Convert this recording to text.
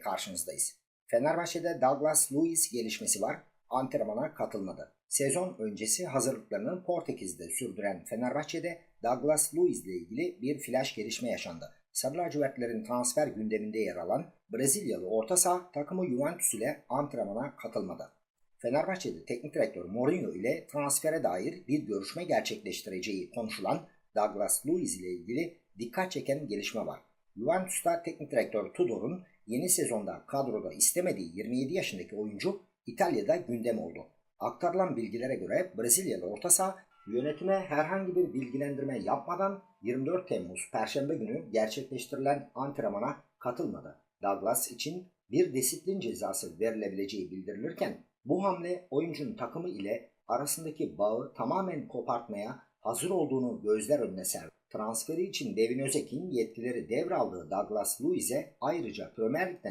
karşınızdayız. Fenerbahçe'de Douglas Luiz gelişmesi var. Antrenmana katılmadı. Sezon öncesi hazırlıklarını Portekiz'de sürdüren Fenerbahçe'de Douglas Luiz ile ilgili bir flash gelişme yaşandı. Sarı lacivertlerin transfer gündeminde yer alan Brezilyalı orta saha takımı Juventus ile antrenmana katılmadı. Fenerbahçe'de teknik direktör Mourinho ile transfere dair bir görüşme gerçekleştireceği konuşulan Douglas Luiz ile ilgili dikkat çeken gelişme var. Juventus'ta teknik direktör Tudor'un yeni sezonda kadroda istemediği 27 yaşındaki oyuncu İtalya'da gündem oldu. Aktarılan bilgilere göre Brezilyalı orta saha yönetime herhangi bir bilgilendirme yapmadan 24 Temmuz Perşembe günü gerçekleştirilen antrenmana katılmadı. Douglas için bir disiplin cezası verilebileceği bildirilirken bu hamle oyuncunun takımı ile arasındaki bağı tamamen kopartmaya hazır olduğunu gözler önüne serdi. Transferi için Devin Özek'in yetkileri devraldığı Douglas Luiz'e ayrıca Premier Lig'den